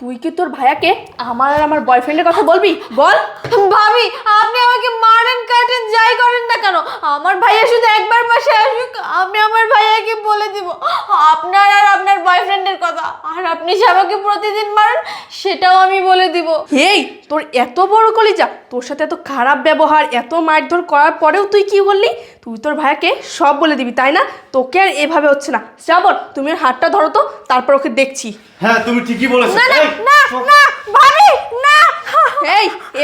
তুই কি তোর ভাইয়াকে আমার আর আমার বয়ফ্রেন্ডের কথা বলবি? বল। ভাবি কাটেন যাই করেন না কেন? আমার ভাইয়া শুধু একবার আসুক আমি আমার ভাইয়াকে বলে দিব। আপনার আর আপনার বয়ফ্রেন্ডের কথা। আর আপনি যে আমাকে প্রতিদিন মারেন সেটাও আমি বলে দিব। এই তোর এত বড় কলিজা তোর সাথে এত খারাপ ব্যবহার এত মারধর করার পরেও তুই কি বললি? তুই তোর ভাইয়াকে সব বলে দিবি তাই না? তোকে আর এভাবে হচ্ছে না। শ্রাবণ তুমি ওর হাতটা ধরো তো তারপর ওকে দেখছি। হ্যাঁ তুমি ঠিকই বলেছ। না না না ভাবি!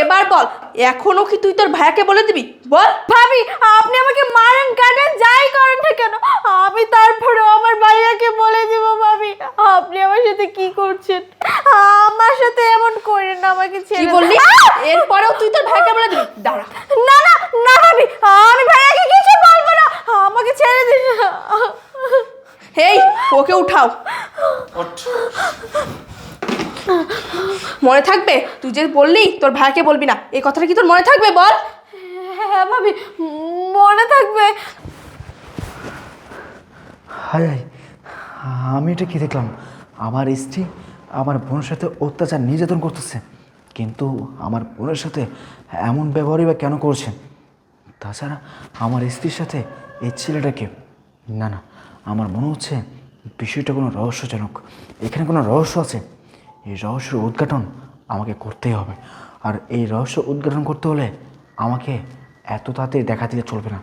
এবার বল এখনও কি তুই তোর ভাইয়াকে বলে দিবি? বল। ভাবি আপনি আমাকে মারেন কাটেন যাই করেন না কেন আমি তারপরে আমার ভাইয়াকে বলে দিব ভাবি। আপনি আমার সাথে কি করছেন? আমার সাথে এমন করেন না আমাকে কি ছেড়ে বললি! এরপরেও তুই তোর ভাইকে বলে দিবি? দাঁড়া। না না না ভাবি আমি ভাইয়াকে কিছু বলব না আমাকে ছেড়ে দিন। এই ওকে উঠাও। মনে থাকবে? তুই যে বললি তোর ভাইকে বলবি না। এই কথাটা কি তোর মনে থাকবে বল? হ্যাঁ ভাবি মনে থাকবে। হায় হায় আমি এটা কি দেখলাম? আমার স্ত্রী আমার বোনের সাথে অত্যাচার নির্যাতন করতেছে কিন্তু আমার বোনের সাথে এমন ব্যবহারই বা কেন করছে? তাছাড়া আমার স্ত্রীর সাথে এই ছেলেটাকে না না আমার মনে হচ্ছে বিষয়টা কোনো রহস্যজনক। এখানে কোনো রহস্য আছে? এই রহস্যের উদ্ঘাটন আমাকে করতেই হবে। আর এই রহস্য উদ্ঘাটন করতে হলে আমাকে এত তাড়াতাড়ি দেখা দিলে চলবে না।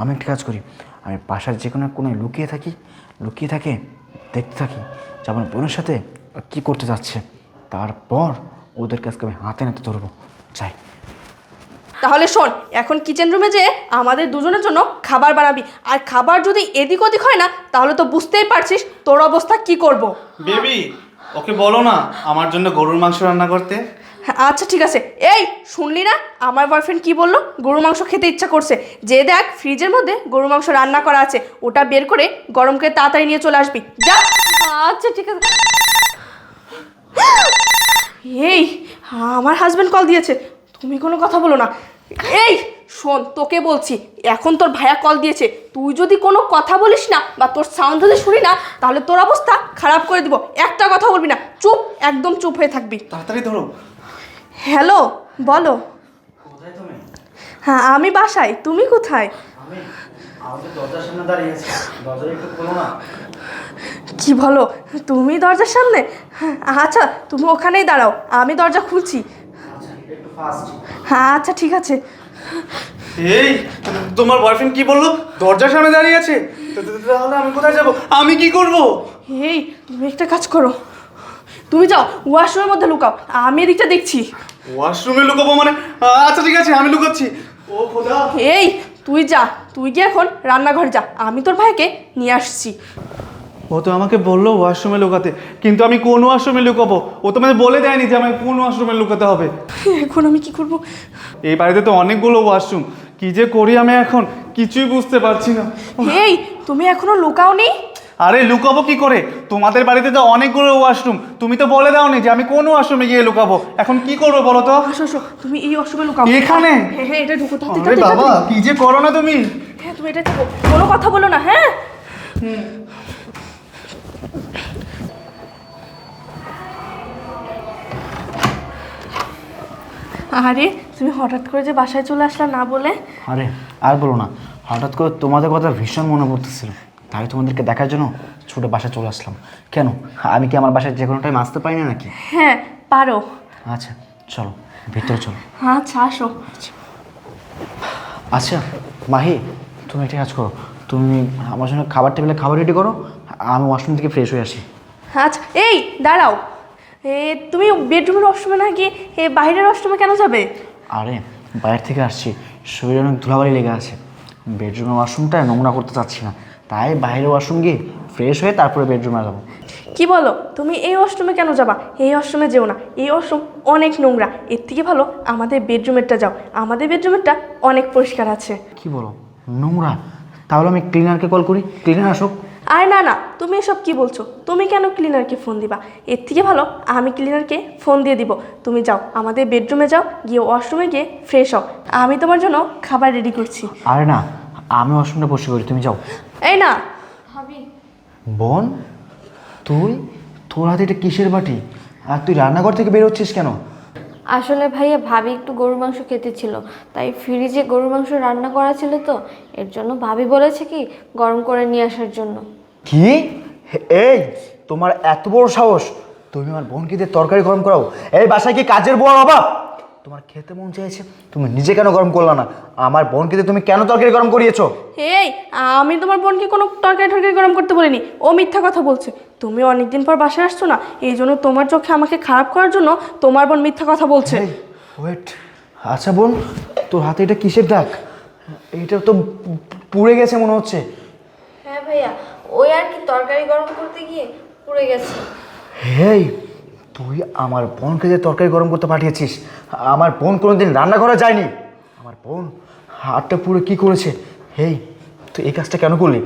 আমি একটা কাজ করি আমি বাসার যে কোনো কোনো লুকিয়ে থাকি লুকিয়ে থাকে দেখতে থাকি যে আমার বোনের সাথে কী করতে যাচ্ছে। তারপর ওদের কাছকে আমি হাতে নাতে ধরবো। চাই তাহলে শোন এখন কিচেন রুমে যে আমাদের দুজনের জন্য খাবার বানাবি। আর খাবার যদি এদিক ওদিক হয় না তাহলে তো বুঝতেই পারছিস তোর অবস্থা কি করব। বেবি ওকে বলো না, আমার জন্য গরুর মাংস রান্না করতে। আচ্ছা ঠিক আছে। এই, শুনলি না? আমার বয়ফ্রেন্ড কি বলল? গরু মাংস খেতে ইচ্ছা করছে। যে দেখ ফ্রিজের মধ্যে গরু মাংস রান্না করা আছে। ওটা বের করে গরম করে তাড়াতাড়ি নিয়ে চলে আসবি। যা। আচ্ছা ঠিক আছে। এই, আমার হাজব্যান্ড কল দিয়েছে। তুমি কোনো কথা বলো না। এই শোন তোকে বলছি এখন তোর ভাইয়া কল দিয়েছে। তুই যদি কোনো কথা বলিস না বা তোর সাউন্ড যদি শুনি না তাহলে তোর অবস্থা খারাপ করে দিব। একটা কথা বলবি না চুপ একদম চুপ হয়ে থাকবি। তাড়াতাড়ি ধরো। হ্যালো বলো। হ্যাঁ আমি বাসায়। তুমি কোথায়? কি বলো? তুমি দরজার সামনে? হ্যাঁ, আচ্ছা তুমি ওখানেই দাঁড়াও। আমি দরজা খুলছি। আচ্ছা হ্যাঁ আচ্ছা ঠিক আছে। এই তোমার বয়ফ্রেন্ড কি বলল? দরজার সামনে দাঁড়িয়ে আছে? তাহলে আমি কোথায় যাব? আমি কি করব? এই তুমি একটা কাজ করো। তুমি যাও ওয়াশরুমের মধ্যে লুকাও। আমি এদিকটা দেখছি। ওয়াশরুমে লুকাবো মানে? আচ্ছা ঠিক আছে আমি লুকাচ্ছি। ও খোদা! এই তুই যা তুই গিয়ে এখন রান্নাঘরে যা। আমি তোর ভাইকে নিয়ে আসছি। ও তো আমাকে বলল ওয়াশরুমে লুকাতে। কিন্তু আমি কোন ওয়াশরুমে লুকাবো? ও তো আমাকে বলে দেয়নি যে আমাকে কোন ওয়াশরুমে লুকাতে হবে। এখন আমি কি করব? এই বাড়িতে তো অনেকগুলো ওয়াশরুম কি যে করি আমি এখন? কিছুই বুঝতে পারছি না। এই তুমি এখনও লুকাও নি আরে লুকাবো কি করে? তোমাদের বাড়িতে তো অনেকগুলো ওয়াশরুম তুমি তো বলে দাওনি যে আমি কোন ওয়াশরুমে গিয়ে লুকাবো। এখন কি করব বলো তো? তুমি এই ওয়াশরুমে লুকাও। এখানে? হ্যাঁ হ্যাঁ এটা ঢুকো বাবা। কি যে করো না তুমি? হ্যাঁ তুমি এটা কোনো কথা বলো না হ্যাঁ? আরে তুমি হঠাৎ করে যে বাসায় চলে আসলা না বলে? আরে আর বলো না হঠাৎ করে তোমাদের কথা ভীষণ মনে পড়তেছিল। তাই তোমাদেরকে দেখার জন্য ছুটে বাসায় চলে আসলাম। কেন আমি কি আমার বাসায় যে কোনো টাইম আসতে পারি না নাকি? হ্যাঁ পারো। আচ্ছা চলো ভিতরে চলো। আচ্ছা আসো। আচ্ছা মাহি তুমি একটা কাজ করো। তুমি আমার জন্য খাবার টেবিলে খাবার রেডি করো আমি ওয়াশরুম থেকে ফ্রেশ হয়ে আসি। আচ্ছা এই দাঁড়াও। এ তুমি বেডরুমের ওয়াশরুমে না গিয়ে এ বাইরের ওয়াশরুমে কেন যাবে? আরে বাইরে থেকে আসছি। শরীরে অনেক ধুলাবালি লেগে আছে। বেডরুমের ওয়াশরুমটা নোংরা করতে চাচ্ছি না। তাই বাইরের ওয়াশরুম গিয়ে ফ্রেশ হয়ে তারপরে বেডরুমে যাব। কি বলো তুমি এই ওয়াশরুমে কেন যাবা? এই ওয়াশরুমে যেও না। এই ওয়াশরুম অনেক নোংরা। এর থেকে ভালো আমাদের বেডরুমেরটা যাও। আমাদের বেডরুমেরটা অনেক পরিষ্কার আছে। কি বলো? নোংরা? তাহলে আমি ক্লিনারকে কল করি। ক্লিনার আসুক। আর না না তুমি এসব কি বলছো? তুমি কেন ক্লিনারকে ফোন দিবা? এর থেকে ভালো আমি ক্লিনারকে ফোন দিয়ে দিব। তুমি যাও আমাদের বেডরুমে যাও গিয়ে ওয়াশরুমে গিয়ে ফ্রেশ হও। আমি তোমার জন্য খাবার রেডি করছি। আরে না আমি ওয়াশরুমটা বসে করি তুমি যাও। এই না। বোন তুই? তোর হাতে এটা কিসের বাটি? আর তুই রান্নাঘর থেকে বের হচ্ছিস কেন? আসলে ভাইয়া ভাবি একটু গরুর মাংস খেতে ছিল, তাই ফ্রিজে গরুর মাংস রান্না করা ছিল তো, এর জন্য ভাবি বলেছে কি, গরম করে নিয়ে আসার জন্য। কি? এই, তোমার এত বড় সাহস, তুমি আমার বোনকে দিয়ে তরকারি গরম করাও? এই বাসায় কি কাজের বউ বাবা? তোমার খেতে মন চাইছে তুমি নিজে কেন গরম করলা না? আমার বোনকে দিয়ে তুমি কেন তরকারি গরম করিয়েছো? এই আমি তোমার বোনকে কোনো তরকারি টরকারি গরম করতে বলিনি। ও মিথ্যা কথা বলছে। তুমি অনেকদিন পর বাসায় আসছো না? এই জন্য তোমার চোখে আমাকে খারাপ করার জন্য তোমার বোন মিথ্যা কথা বলছে। ওয়েট আচ্ছা বোন তোর হাতে এটা কিসের দাগ? এটা তো পুড়ে গেছে মনে হচ্ছে। হ্যাঁ ভাইয়া ওই আর কি তরকারি গরম করতে গিয়ে পুড়ে গেছে। হেই তুই আমার বোনকে যে তরকারি গরম করতে পাঠিয়েছিস আমার বোন কোনোদিন রান্না করা যায়নি। আমার বোন হাতটা পুরো কি করেছে? হেই তুই এই কাজটা কেন করলি?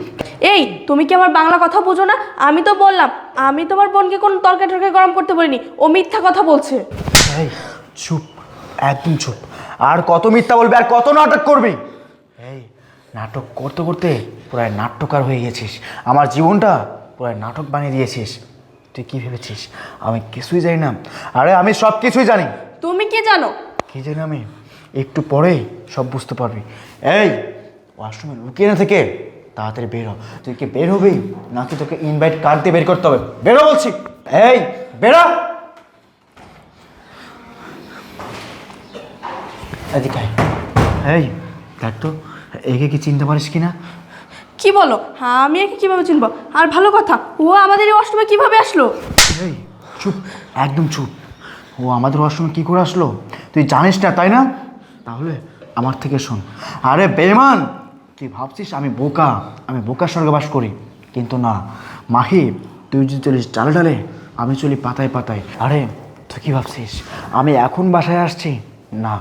এই তুমি কি আমার বাংলা কথা বোঝো না? আমি তো বললাম আমি তোমার বোনকে কোনো তরকারি টরকারি গরম করতে বলিনি ও মিথ্যা কথা বলছে। এই চুপ একদম চুপ। আর কত মিথ্যা বলবি আর কত নাটক করবি? এই নাটক করতে করতে প্রায় নাট্যকার হয়ে গেছিস। আমার জীবনটা প্রায় নাটক বানিয়ে দিয়েছিস। তুই কি ভেবেছিস? আমি কিছুই জানি না। আরে আমি সব কিছুই জানি। তুমি কি জানো? কি জানি আমি? একটু পরে সব বুঝতে পারবি। এই ওয়াশরুমে লুকিয়ে না থেকে তাড়াতাড়ি বের হ। তুই কি বের হবি? নাকি তোকে ইনভাইট কার্ড দিয়ে বের করতে হবে? বেরো বলছি। এই বেরো এদিকে। এই দেখ তো একে কি চিনতে পারিস কি না কি বলো? হ্যাঁ আমি একে কীভাবে চিনবো? আর ভালো কথা, ও আমাদের এই অষ্টমে কীভাবে আসলো? চুপ, একদম চুপ। ও আমাদের ওয়াশরুমে কী করে আসলো? তুই জানিস না, তাই না? তাহলে আমার থেকে শোন। আরে বেমান তুই ভাবছিস আমি বোকা? আমি বোকার স্বর্গে বাস করি। কিন্তু না। মাহি, তুই যদি চলিস ডালে ডালে, আমি চলি পাতায় পাতায়। আরে, তুই কী ভাবছিস? আমি এখন বাসায় আসছি? না,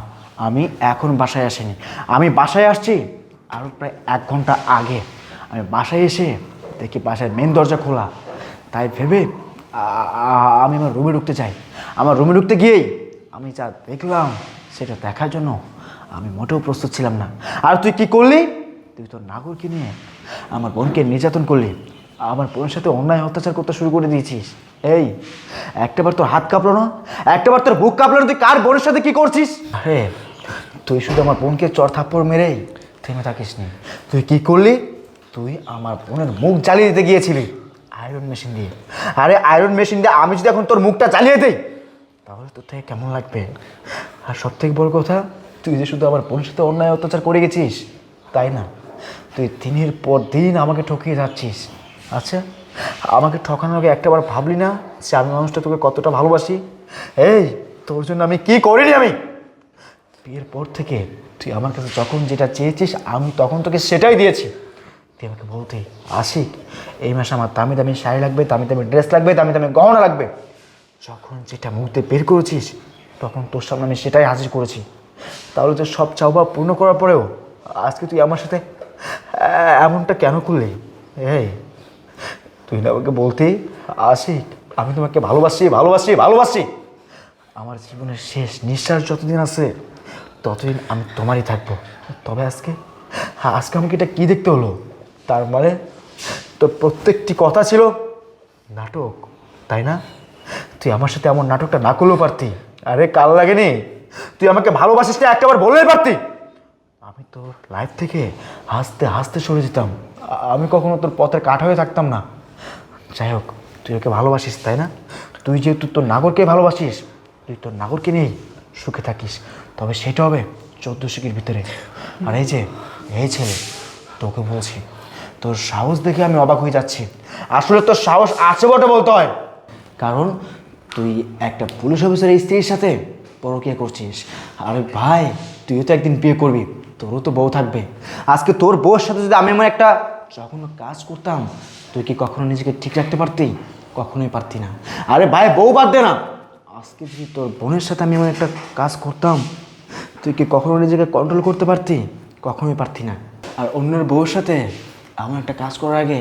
আমি এখন বাসায় আসিনি। আমি বাসায় আসছি, আরও প্রায় এক ঘণ্টা আগে। আমি বাসায় এসে দেখি বাসায় মেন দরজা খোলা। তাই ভেবে আমি আমার রুমে ঢুকতে চাই। আমার রুমে ঢুকতে গিয়েই আমি যা দেখলাম, সেটা দেখার জন্য আমি মোটেও প্রস্তুত ছিলাম না। আর তুই কি করলি? তুই তোর নাগরকে নিয়ে আমার বোনকে নির্যাতন করলি। আমার বোনের সাথে অন্যায় অত্যাচার করতে শুরু করে দিয়েছিস। এই, একটাবার তোর হাত কাঁপলো না? একটাবার তোর বুক কাঁপলো না? তুই কার বোনের সাথে কি করছিস? আরে, তুই শুধু আমার বোনকে চর থাপ্পড় মেরেই থেমে থাকিস নি তুই কি করলি? তুই আমার বোনের মুখ জ্বালিয়ে দিতে গিয়েছিলি। আয়রন মেশিন দিয়ে। আরে আয়রন মেশিন দিয়ে আমি যদি এখন তোর মুখটা জ্বালিয়ে দিই, তাহলে তোর থেকে কেমন লাগবে? আর সব থেকে বড় কথা, তুই যে শুধু আমার বোনের সাথে অন্যায় অত্যাচার করে গেছিস, তাই না? তুই দিনের পর দিন আমাকে ঠকিয়ে যাচ্ছিস। আচ্ছা আমাকে ঠকানোর আগে একটাবার ভাবলি না যে আমি মানুষটা তোকে কতটা ভালোবাসি? এই, তোর জন্য আমি কি করিনি আমি? বিয়ের পর থেকে তুই আমার কাছে যখন যেটা চেয়েছিস, আমি তখন তোকে সেটাই দিয়েছি। তুই আমাকে বলতে আশিক এই মাসে আমার দামি দামি শাড়ি লাগবে, দামি দামি ড্রেস লাগবে, দামি দামি গহনা লাগবে। যখন যেটা মুহূর্তে বের করেছিস, তখন তোর সামনে আমি সেটাই হাজির করেছি। তাহলে তো সব চাওয়া পূর্ণ করার পরেও আজকে তুই আমার সাথে এমনটা কেন করলি? এই, তুই না আমাকে বলতে আশিক আমি তোমাকে ভালোবাসি ভালোবাসি ভালোবাসি। আমার জীবনের শেষ নিঃশ্বাস যতদিন আছে, ততদিন আমি তোমারই থাকব। তবে আজকে আজকে আমাকে এটা কী দেখতে হলো? তার মানে তোর প্রত্যেকটি কথা ছিল নাটক, তাই না? তুই আমার সাথে এমন নাটকটা না করলেও পারতি। আরে, কাল লাগেনি। তুই আমাকে ভালোবাসিস না, একটাবার বললেই পারতি। আমি তোর লাইফ থেকে হাসতে হাসতে সরে যেতাম। আমি কখনো তোর পথের কাঠ হয়ে থাকতাম না। যাই হোক, তুই ওকে ভালোবাসিস, তাই না? তুই যেহেতু তোর নাগরকে ভালোবাসিস, তুই তোর নাগরকে নিয়েই সুখে থাকিস। তবে সেটা হবে চোদ্দ শিখির ভিতরে। আর এই যে, এই ছেলে, তোকে বলছি তোর সাহস দেখে আমি অবাক হয়ে যাচ্ছি। আসলে তোর সাহস আছে বটে বলতে হয়। কারণ তুই একটা পুলিশ অফিসারের স্ত্রীর সাথে পরকিয়া করছিস। আরে ভাই, তুইও তো একদিন বিয়ে করবি, তোরও তো বউ থাকবে। আজকে তোর বউর সাথে যদি আমি এমন একটা যখন কাজ করতাম, তুই কি কখনো নিজেকে ঠিক রাখতে পারতি? কখনোই পারতি না। আরে ভাই, বউ বাদ দে না। আজকে যদি তোর বোনের সাথে আমি এমন একটা কাজ করতাম, তুই কি কখনো নিজেকে কন্ট্রোল করতে পারতি? কখনোই পারতি না। আর অন্যের বউর সাথে এমন একটা কাজ করার আগে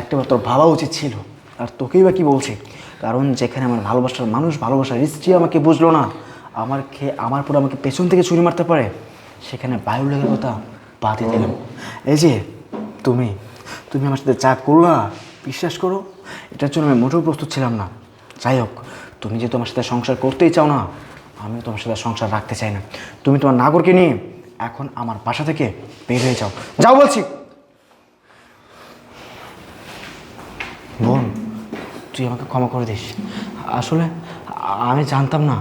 একটাবার তোর ভাবা উচিত ছিল। আর তোকেই বা কি বলছি? কারণ যেখানে আমার ভালোবাসার মানুষ, ভালোবাসার স্ত্রী আমাকে বুঝলো না, আমার খেয়ে আমার পরে আমাকে পেছন থেকে ছুরি মারতে পারে, সেখানে বায়ু লেগে কথা বাদে দিলাম। এই যে, তুমি তুমি আমার সাথে যা করলা, বিশ্বাস করো, এটার জন্য আমি মোটেও প্রস্তুত ছিলাম না। যাই হোক, তুমি যে তোমার সাথে সংসার করতেই চাও না, আমিও তোমার সাথে সংসার রাখতে চাই না। তুমি তোমার নাগরকে নিয়ে এখন আমার বাসা থেকে বের হয়ে যাও। যাও বলছি বোন তুই আমাকে ক্ষমা করে দিস। আসলে আমি জানতাম না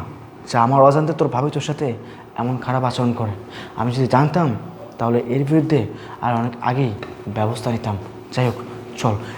যে আমার অজান্তে তোর ভাবি তোর সাথে এমন খারাপ আচরণ করে। আমি যদি জানতাম, তাহলে এর বিরুদ্ধে আর অনেক আগেই ব্যবস্থা নিতাম। যাই হোক, চল।